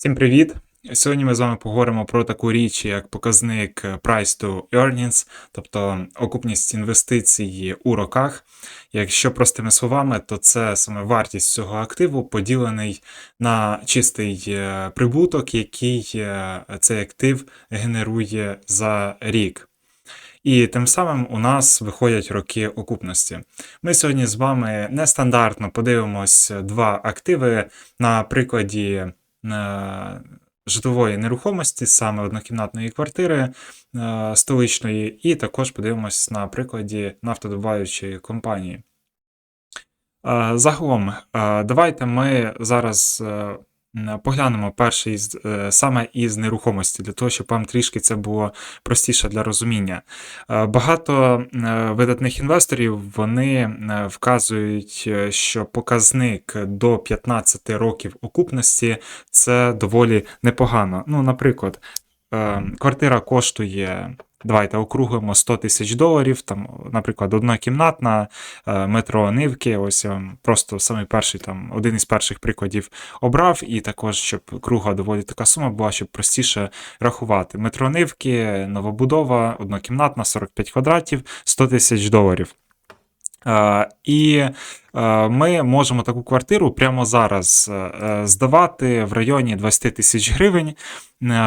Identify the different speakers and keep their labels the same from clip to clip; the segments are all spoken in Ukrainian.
Speaker 1: Всім привіт! Сьогодні ми з вами поговоримо про таку річ, як показник Price to Earnings, тобто окупність інвестицій у роках. Якщо простими словами, то це саме вартість цього активу поділений на чистий е, прибуток, який е, цей актив генерує за рік. І тим самим у нас виходять роки окупності. Ми сьогодні з вами нестандартно подивимось два активи на прикладі е, житлової нерухомості, саме однокімнатної квартири е, столичної, і також подивимось на прикладі нафтодобуваючої компанії. Е, Загалом, е, давайте ми зараз е, поглянемо перший е, саме із нерухомості, для того, щоб вам трішки це було простіше для розуміння. Е, Багато е, видатних інвесторів вони вказують, що показник до 15 років окупності це доволі непогано. Ну, наприклад, е, квартира коштує. Давайте округлимо 100 тисяч доларів, там, наприклад, однокімнатна е, метро Нивки. Ось я вам просто самий перший там один із перших прикладів обрав, і також, щоб круга доволі така сума була, щоб простіше рахувати. Метро Нивки, новобудова, однокімнатна, 45 квадратів, 100 тисяч доларів. Е, І е, ми можемо таку квартиру прямо зараз е, здавати в районі 20 тисяч гривень.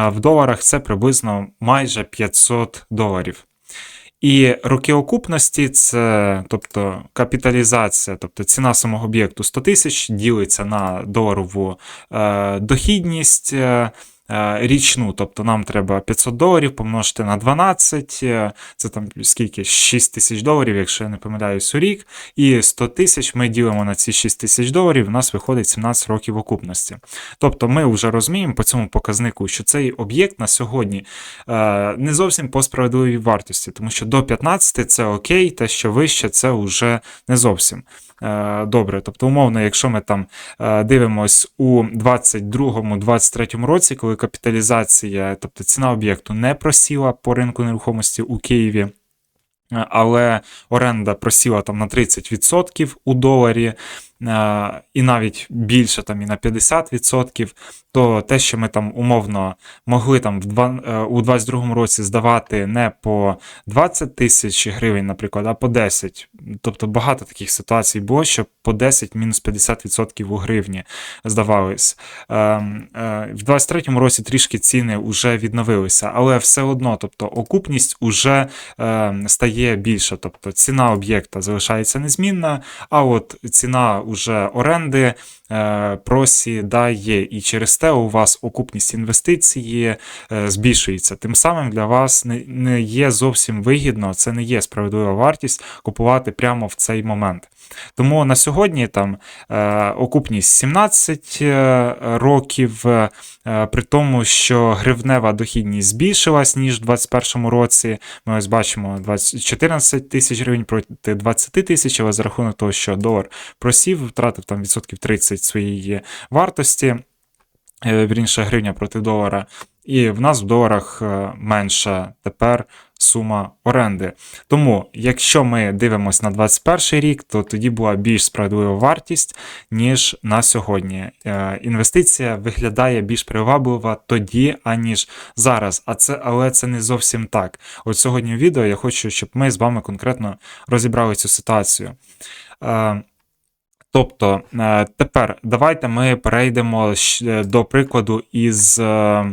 Speaker 1: В доларах це приблизно майже 500 доларів. І роки окупності це, тобто капіталізація, тобто ціна самого об'єкту 100 тисяч ділиться на доларову дохідність. Е, Річну, тобто нам треба 500 доларів помножити на 12, е, це там скільки? 6 тисяч доларів, якщо я не помиляюсь, у рік. І 100 тисяч ми ділимо на ці 6 тисяч доларів, у нас виходить 17 років окупності. Тобто ми вже розуміємо по цьому показнику, що цей об'єкт на сьогодні е, не зовсім по справедливій вартості, тому що до 15 це окей, те, що вище, це вже не зовсім. Е, Добре, тобто, умовно, якщо ми там е, дивимось у 2022-2023 році, коли капіталізація, тобто ціна об'єкту не просіла по ринку нерухомості у Києві, е, але оренда просіла там на 30% у доларі, і навіть більше там і на 50%, то те, що ми там умовно могли там в е, у 22-му році здавати не по 20 тисяч гривень, наприклад, а по 10. Тобто багато таких ситуацій було, що по 10 мінус 50% у гривні здавались. Ем, е, В 23-му році трішки ціни вже відновилися, але все одно, тобто окупність уже е, стає більша. Тобто ціна об'єкта залишається незмінна, а от ціна уже оренди е, просідає, і через те у вас окупність інвестиції е, збільшується. Тим самим для вас не, є зовсім вигідно, це не є справедлива вартість купувати прямо в цей момент. Тому на сьогодні там е, окупність 17 е, років, при тому, що гривнева дохідність збільшилась, ніж в 2021 році. Ми ось бачимо 14 тисяч гривень проти 20 тисяч, але за рахунок того, що долар просів, втратив там відсотків 30 своєї вартості. е, Вірніше гривня проти долара, і в нас в доларах е, менша тепер сума оренди. Тому, якщо ми дивимося на 21 рік, то тоді була більш справедлива вартість, ніж на сьогодні. Е, Інвестиція виглядає більш приваблива тоді, аніж зараз. А це, але це не зовсім так. От сьогодні в відео я хочу, щоб ми з вами конкретно розібрали цю ситуацію. Е, Тобто, е, тепер давайте ми перейдемо до прикладу із е, е,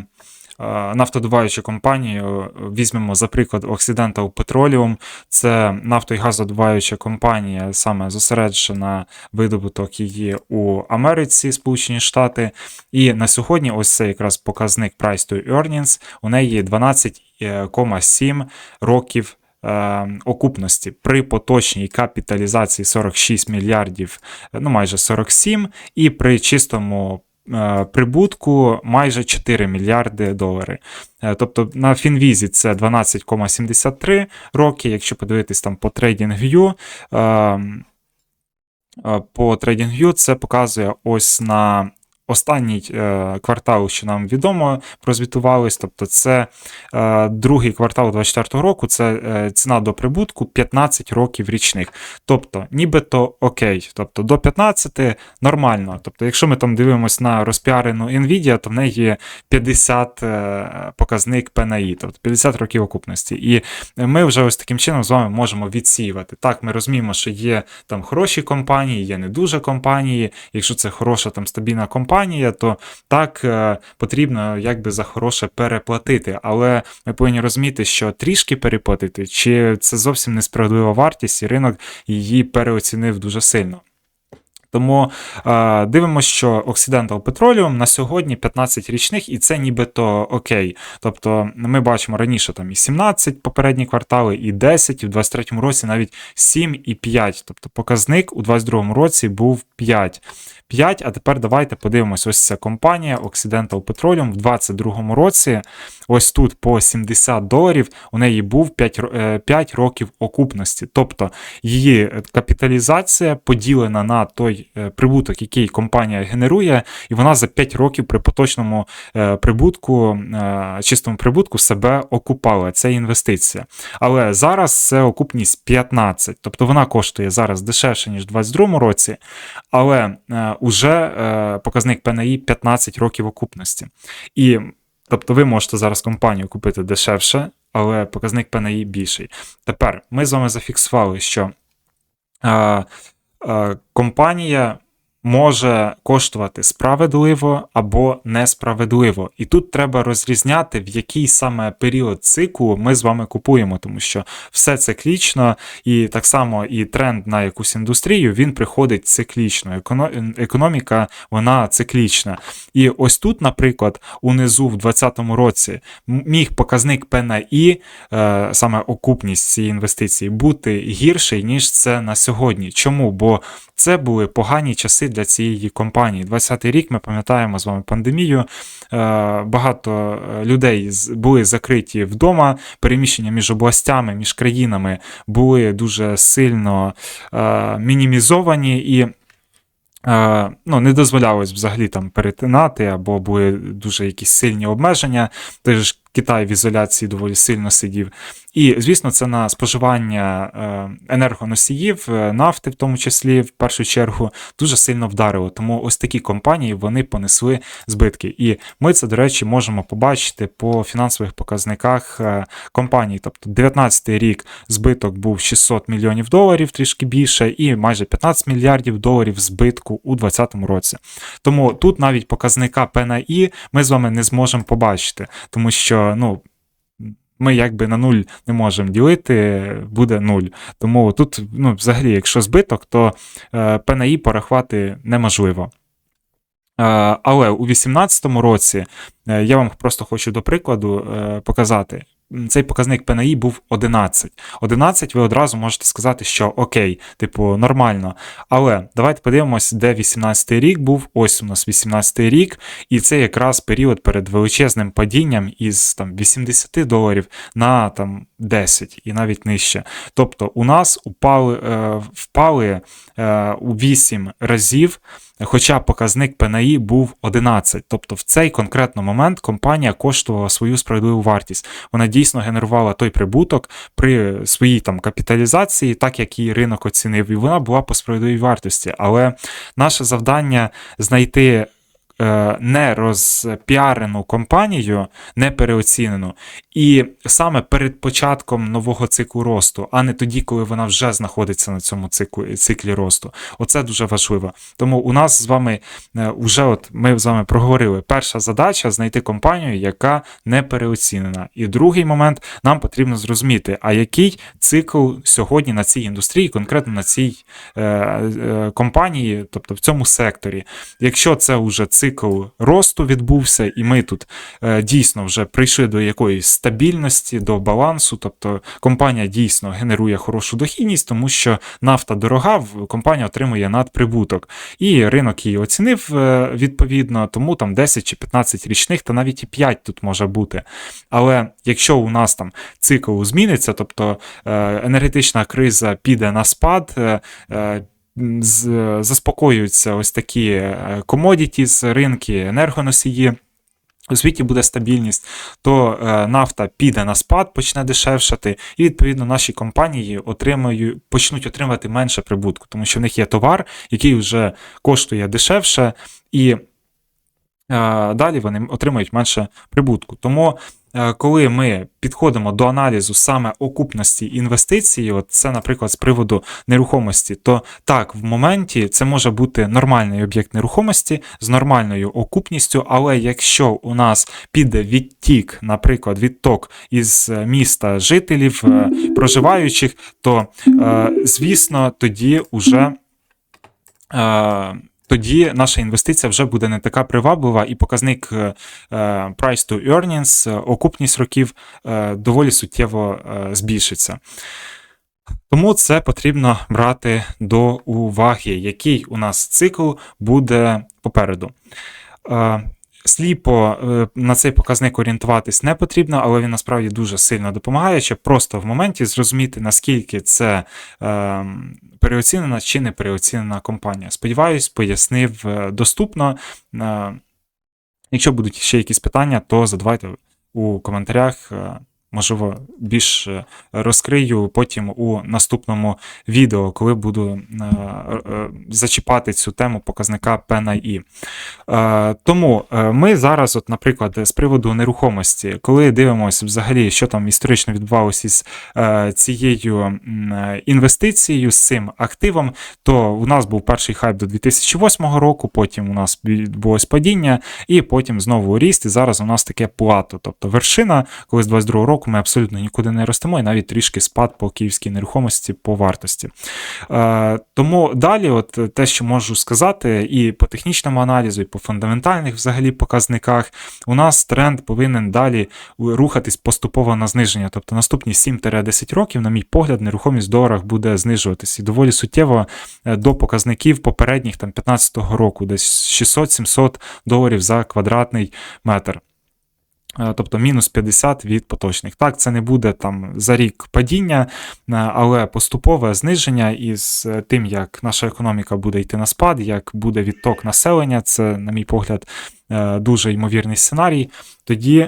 Speaker 1: нафтодобуваючою компанією. Візьмемо за приклад Occidental Petroleum. Це нафто- і газодобуваюча компанія, саме зосереджена видобуток її у Америці, Сполучені Штати. І на сьогодні ось це якраз показник Price to Earnings. У неї 12,7 років е, окупності при поточній капіталізації 46 мільярдів, е, ну майже 47, і при чистому е, прибутку майже 4 мільярди доларів. Е, Тобто на Фінвізі це 12,73 роки. Якщо подивитись там по TradingView, е, е, по TradingView це показує ось на останній е, квартал, що нам відомо, прозвітувались, тобто це е, другий квартал 24 року, це е, ціна до прибутку 15 років річних. Тобто, нібито окей. Тобто до 15 нормально. Тобто, якщо ми там дивимося на розпіарену Nvidia, то в неї є 50 е, показник PNI, тобто 50 років окупності. І ми вже ось таким чином з вами можемо відсіювати. Так, ми розуміємо, що є там хороші компанії, є не дуже компанії. Якщо це хороша там стабільна компанія, то так е, потрібно якби за хороше переплатити. Але ми повинні розуміти, що трішки переплатити, чи це зовсім несправедлива вартість, і ринок її переоцінив дуже сильно. Тому е, дивимося, що Occidental Petroleum на сьогодні 15 річних, і це нібито окей. Тобто ми бачимо раніше там і 17 попередні квартали, і 10, і в 23-му році навіть 7 і 5. Тобто показник у 22-му році був 5. 5, а тепер давайте подивимось, ось ця компанія Occidental Petroleum в 22-му році, ось тут по 70 доларів, у неї був 5, 5 років окупності. Тобто її капіталізація поділена на той е, прибуток, який компанія генерує, і вона за 5 років при поточному е, прибутку, е, чистому прибутку себе окупала. Це інвестиція. Але зараз це окупність 15, тобто вона коштує зараз дешевше, ніж в 22-му році, але уже показник ПНІ 15 років окупності. І тобто ви можете зараз компанію купити дешевше, але показник ПНІ більший. Тепер ми з вами зафіксували, що е, компанія може коштувати справедливо або несправедливо. І тут треба розрізняти, в який саме період циклу ми з вами купуємо, тому що все циклічно, і так само і тренд на якусь індустрію він приходить циклічно. Економіка вона циклічна. І ось тут, наприклад, унизу в 2020 році міг показник P на І, е, саме окупність цієї інвестиції, бути гірший, ніж це на сьогодні. Чому? Бо це були погані часи для цієї компанії. 20-й рік ми пам'ятаємо з вами пандемію. Е, багато е, людей були закриті вдома, переміщення між областями, між країнами були дуже сильно е, мінімізовані і. Ну, Не дозволялось взагалі там перетинати, або були дуже якісь сильні обмеження. Той ж Китай в ізоляції доволі сильно сидів. І, звісно, це на споживання е, енергоносіїв, е, нафти, в тому числі, в першу чергу, дуже сильно вдарило. Тому ось такі компанії вони понесли збитки. І ми це, до речі, можемо побачити по фінансових показниках е, компаній. Тобто 19 рік збиток був 600 мільйонів доларів, трішки більше, і майже 15 мільярдів доларів збитку у 2020 році. Тому тут навіть показника P ми з вами не зможемо побачити, тому що ну, ми якби на нуль не можемо ділити, буде нуль. Тому тут, ну, взагалі, якщо збиток, то е, ПНІ порахувати неможливо. Е, але у 2018 році е, я вам просто хочу до прикладу показати, цей показник ПНІ був 11. 11 ви одразу можете сказати, що окей, типу, нормально. Але давайте подивимось, де 18 й рік був. Ось у нас 18 й рік, і це якраз період перед величезним падінням із там 80 доларів на там 10 і навіть нижче. Тобто у нас упали, е, впали е, у 8 разів. Хоча показник ПНІ був 11. Тобто в цей конкретний момент компанія коштувала свою справедливу вартість. Вона дійсно генерувала той прибуток при своїй там капіталізації, так як її ринок оцінив, і вона була по справедливій вартості. Але наше завдання знайти. Е, не розпіарену компанію, не переоцінену, і саме перед початком нового циклу росту, а не тоді, коли вона вже знаходиться на цьому циклі, циклі росту. Оце дуже важливо. Тому у нас з вами вже от ми з вами проговорили. Перша задача знайти компанію, яка не переоцінена. І другий момент нам потрібно зрозуміти, а який цикл сьогодні на цій індустрії, конкретно на цій е, е, компанії, тобто в цьому секторі. Якщо це вже цикл росту відбувся, і ми тут е, дійсно вже прийшли до якоїсь стабільності, до балансу. Тобто компанія дійсно генерує хорошу дохідність, тому що нафта дорога, компанія отримує надприбуток. І ринок її оцінив е, відповідно, тому там 10 чи 15 річних, та навіть і 5 тут може бути. Але якщо у нас там цикл зміниться, тобто е, енергетична криза піде на спад, заспокоюються ось такі комодітіс, ринки, енергоносії. У світі буде стабільність, то е, нафта піде на спад, почне дешевшати, і відповідно наші компанії отримають, почнуть отримувати менше прибутку, тому що в них є товар, який вже коштує дешевше, і е, далі вони отримають менше прибутку. Тому, е, коли ми підходимо до аналізу саме окупності інвестицій, от це, наприклад, з приводу нерухомості, то так, в моменті це може бути нормальний об'єкт нерухомості з нормальною окупністю, але якщо у нас піде відтік, наприклад, відток із е, міста жителів, е, проживаючих, то, е, звісно, тоді уже. Тоді наша інвестиція вже буде не така приваблива, і показник е, е, price to earnings, е, окупність років доволі суттєво збільшиться. Тому це потрібно брати до уваги, який у нас цикл буде попереду. Сліпо е, на цей показник орієнтуватись не потрібно, але він насправді дуже сильно допомагає, щоб просто в моменті зрозуміти, наскільки це е, переоцінена чи не переоцінена компанія. Сподіваюсь, пояснив е, доступно. Е, Якщо будуть ще якісь питання, то задавайте у коментарях. Можливо, більш е, розкрию потім у наступному відео, коли буду е, е, зачіпати цю тему показника P на I. Тому ми зараз, от, наприклад, з приводу нерухомості, коли дивимося взагалі, що там історично відбувалося е, цією інвестицією, з цим активом, то у нас був перший хайп до 2008 року, потім у нас відбулось падіння, і потім знову ріст, і зараз у нас таке плато. Тобто вершина, коли з 22 року ми абсолютно нікуди не ростемо, і навіть трішки спад по київській нерухомості по вартості. Е, Тому далі, от те, що можу сказати, і по технічному аналізу, і по фундаментальних взагалі показниках, у нас тренд повинен далі рухатись поступово на зниження. Тобто наступні 7-10 років, на мій погляд, нерухомість в доларах буде знижуватись і доволі суттєво е, до показників попередніх там 15-го року, десь 600-700 доларів за квадратний метр. Е, Тобто мінус 50 від поточних. Так, це не буде там за рік падіння, е, але поступове зниження із е, тим, як наша економіка буде йти на спад, як буде відток населення, це, на мій погляд, дуже ймовірний сценарій. Тоді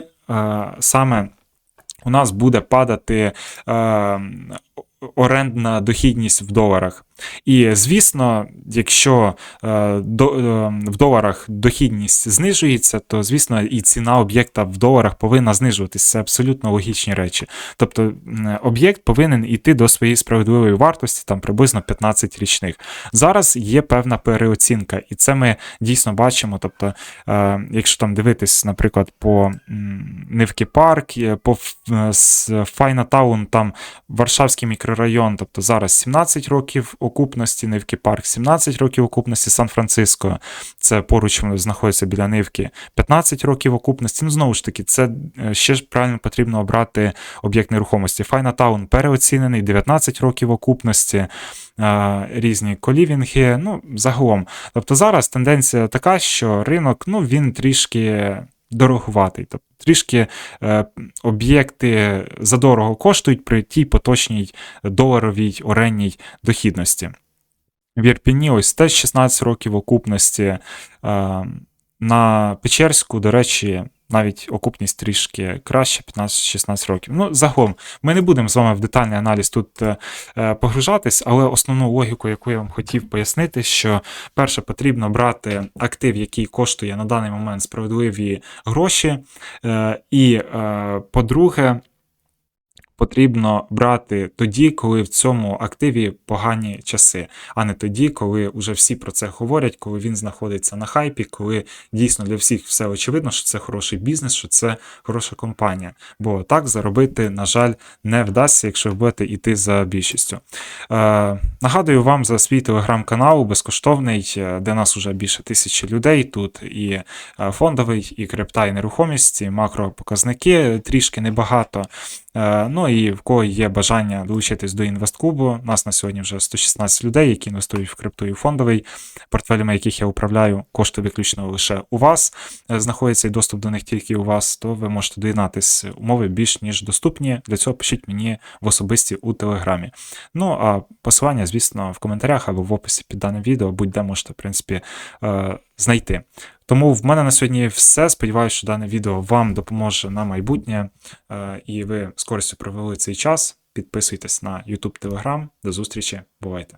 Speaker 1: саме у нас буде падати орендна дохідність в доларах. І звісно, якщо е, до, е, в доларах дохідність знижується, то звісно і ціна об'єкта в доларах повинна знижуватися. Це абсолютно логічні речі. Тобто м, об'єкт повинен йти до своєї справедливої вартості, там приблизно 15 річних. Зараз є певна переоцінка, і це ми дійсно бачимо. Тобто, е, якщо там дивитись, наприклад, по Нивки Парк, е, по е, с- там Варшавський мікрорайон, тобто зараз 17 років окупності, Нивки Парк 17 років окупності, Сан-Франциско, це поруч знаходиться біля Нивки, 15 років окупності. Ну, знову ж таки, це е, ще ж правильно потрібно обрати об'єкт нерухомості. Файна Таун переоцінений, 19 років окупності, е, різні колівінги, ну, загалом. Тобто зараз тенденція така, що ринок, ну, він трішки дорогуватий. Тобто трішки е, об'єкти задорого коштують при тій поточній доларовій оренній дохідності. В Ірпіні ось теж 16 років окупності. Е, на Печерську, до речі, навіть окупність трішки краще, 15-16 років. Ну, загалом, ми не будемо з вами в детальний аналіз тут е, е, погружатись, але основну логіку, яку я вам хотів пояснити, що перше потрібно брати актив, який коштує на даний момент справедливі гроші. Е, і, по-друге, потрібно брати тоді, коли в цьому активі погані часи, а не тоді, коли вже всі про це говорять, коли він знаходиться на хайпі, коли дійсно для всіх все очевидно, що це хороший бізнес, що це хороша компанія. Бо так заробити, на жаль, не вдасться, якщо ви будете йти за більшістю. Е, нагадую вам за свій телеграм-канал безкоштовний, е, де нас вже більше тисячі людей. Тут і е, фондовий, і крипта, і нерухомість, і макропоказники трішки небагато. Е, Ну і в кого є бажання долучитись до інвестклубу. Нас на сьогодні вже 116 людей, які інвестують в крипту і фондовий, портфелями яких я управляю, кошти виключно лише у вас. Е, Знаходиться і доступ до них тільки у вас, то ви можете доєднатись. Умови більш ніж доступні. Для цього пишіть мені в особисті у телеграмі. Ну а посилання, звісно, в коментарях або в описі під даним відео, будь-де можете, в принципі, е, знайти. Тому в мене на сьогодні все. Сподіваюся, що дане відео вам допоможе на майбутнє, е, і ви з користю провели цей час. Підписуйтесь на YouTube, Telegram. До зустрічі, бувайте!